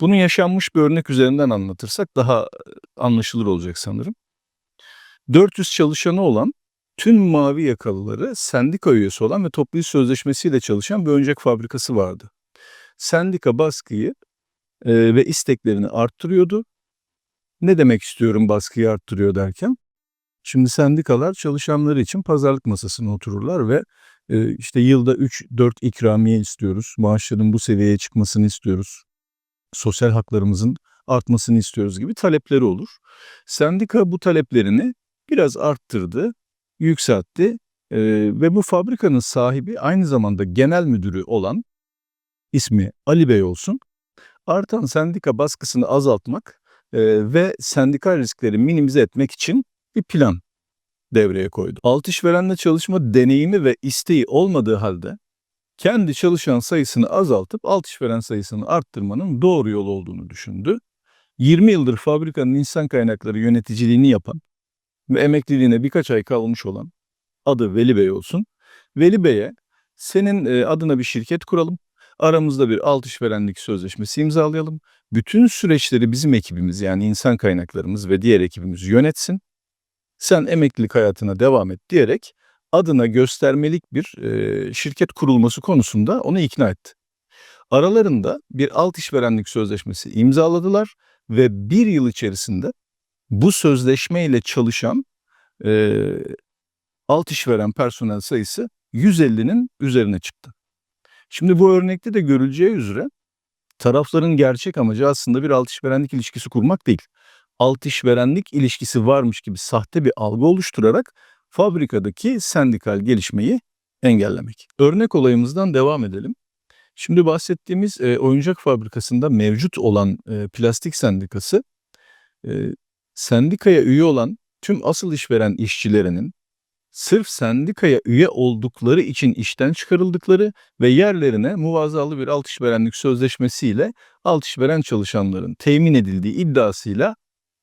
Bunu yaşanmış bir örnek üzerinden anlatırsak daha e, anlaşılır olacak sanırım. 400 çalışanı olan tüm mavi yakalıları sendika üyesi olan ve toplu iş sözleşmesiyle çalışan bir oyuncak fabrikası vardı. Sendika baskıyı e, ve isteklerini arttırıyordu. Ne demek istiyorum baskıyı arttırıyor derken? Şimdi sendikalar çalışanları için pazarlık masasına otururlar ve e, işte yılda 3-4 ikramiye istiyoruz. Maaşların bu seviyeye çıkmasını istiyoruz. Sosyal haklarımızın artmasını istiyoruz gibi talepleri olur. Sendika bu taleplerini biraz arttırdı, yükseltti e, ve bu fabrikanın sahibi aynı zamanda genel müdürü olan ismi Ali Bey olsun. Artan sendika baskısını azaltmak e, ve sendikal riskleri minimize etmek için bir plan devreye koydu. Alt işverenle çalışma deneyimi ve isteği olmadığı halde kendi çalışan sayısını azaltıp alt işveren sayısını arttırmanın doğru yol olduğunu düşündü. 20 yıldır fabrikanın insan kaynakları yöneticiliğini yapan ve emekliliğine birkaç ay kalmış olan adı Veli Bey olsun. Veli Bey'e senin e, adına bir şirket kuralım. Aramızda bir alt işverenlik sözleşmesi imzalayalım. Bütün süreçleri bizim ekibimiz yani insan kaynaklarımız ve diğer ekibimiz yönetsin. Sen emeklilik hayatına devam et diyerek adına göstermelik bir e, şirket kurulması konusunda onu ikna etti. Aralarında bir alt işverenlik sözleşmesi imzaladılar ve bir yıl içerisinde bu sözleşmeyle çalışan e, alt işveren personel sayısı 150'nin üzerine çıktı. Şimdi bu örnekte de görüleceği üzere tarafların gerçek amacı aslında bir alt işverenlik ilişkisi kurmak değil. Alt işverenlik ilişkisi varmış gibi sahte bir algı oluşturarak fabrikadaki sendikal gelişmeyi engellemek. Örnek olayımızdan devam edelim. Şimdi bahsettiğimiz e, oyuncak fabrikasında mevcut olan e, plastik sendikası e, sendikaya üye olan tüm asıl işveren işçilerinin sırf sendikaya üye oldukları için işten çıkarıldıkları ve yerlerine muvazalı bir alt işverenlik sözleşmesiyle alt işveren çalışanların temin edildiği iddiasıyla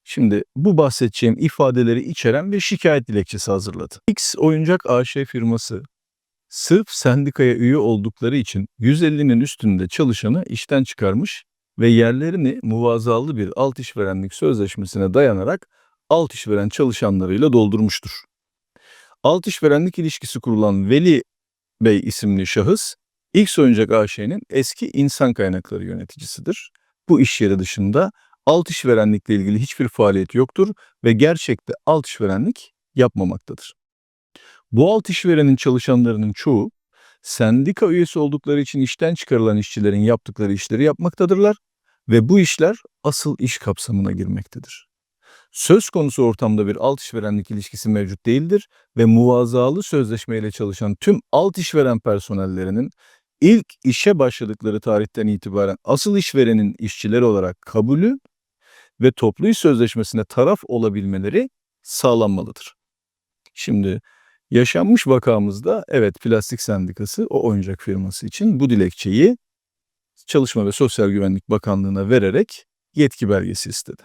şimdi bu bahsedeceğim ifadeleri içeren bir şikayet dilekçesi hazırladı. X Oyuncak AŞ firması sırf sendikaya üye oldukları için 150'nin üstünde çalışanı işten çıkarmış ve yerlerini muvazalı bir alt işverenlik sözleşmesine dayanarak alt işveren çalışanlarıyla doldurmuştur. Alt işverenlik ilişkisi kurulan Veli Bey isimli şahıs, X Oyuncak AŞ'nin eski insan kaynakları yöneticisidir. Bu iş yeri dışında alt işverenlikle ilgili hiçbir faaliyet yoktur ve gerçekte alt işverenlik yapmamaktadır. Bu alt işverenin çalışanlarının çoğu sendika üyesi oldukları için işten çıkarılan işçilerin yaptıkları işleri yapmaktadırlar ve bu işler asıl iş kapsamına girmektedir. Söz konusu ortamda bir alt işverenlik ilişkisi mevcut değildir ve muvazalı sözleşmeyle çalışan tüm alt işveren personellerinin ilk işe başladıkları tarihten itibaren asıl işverenin işçileri olarak kabulü ve toplu iş sözleşmesine taraf olabilmeleri sağlanmalıdır. Şimdi yaşanmış vakamızda evet plastik sendikası o oyuncak firması için bu dilekçeyi Çalışma ve Sosyal Güvenlik Bakanlığı'na vererek yetki belgesi istedi.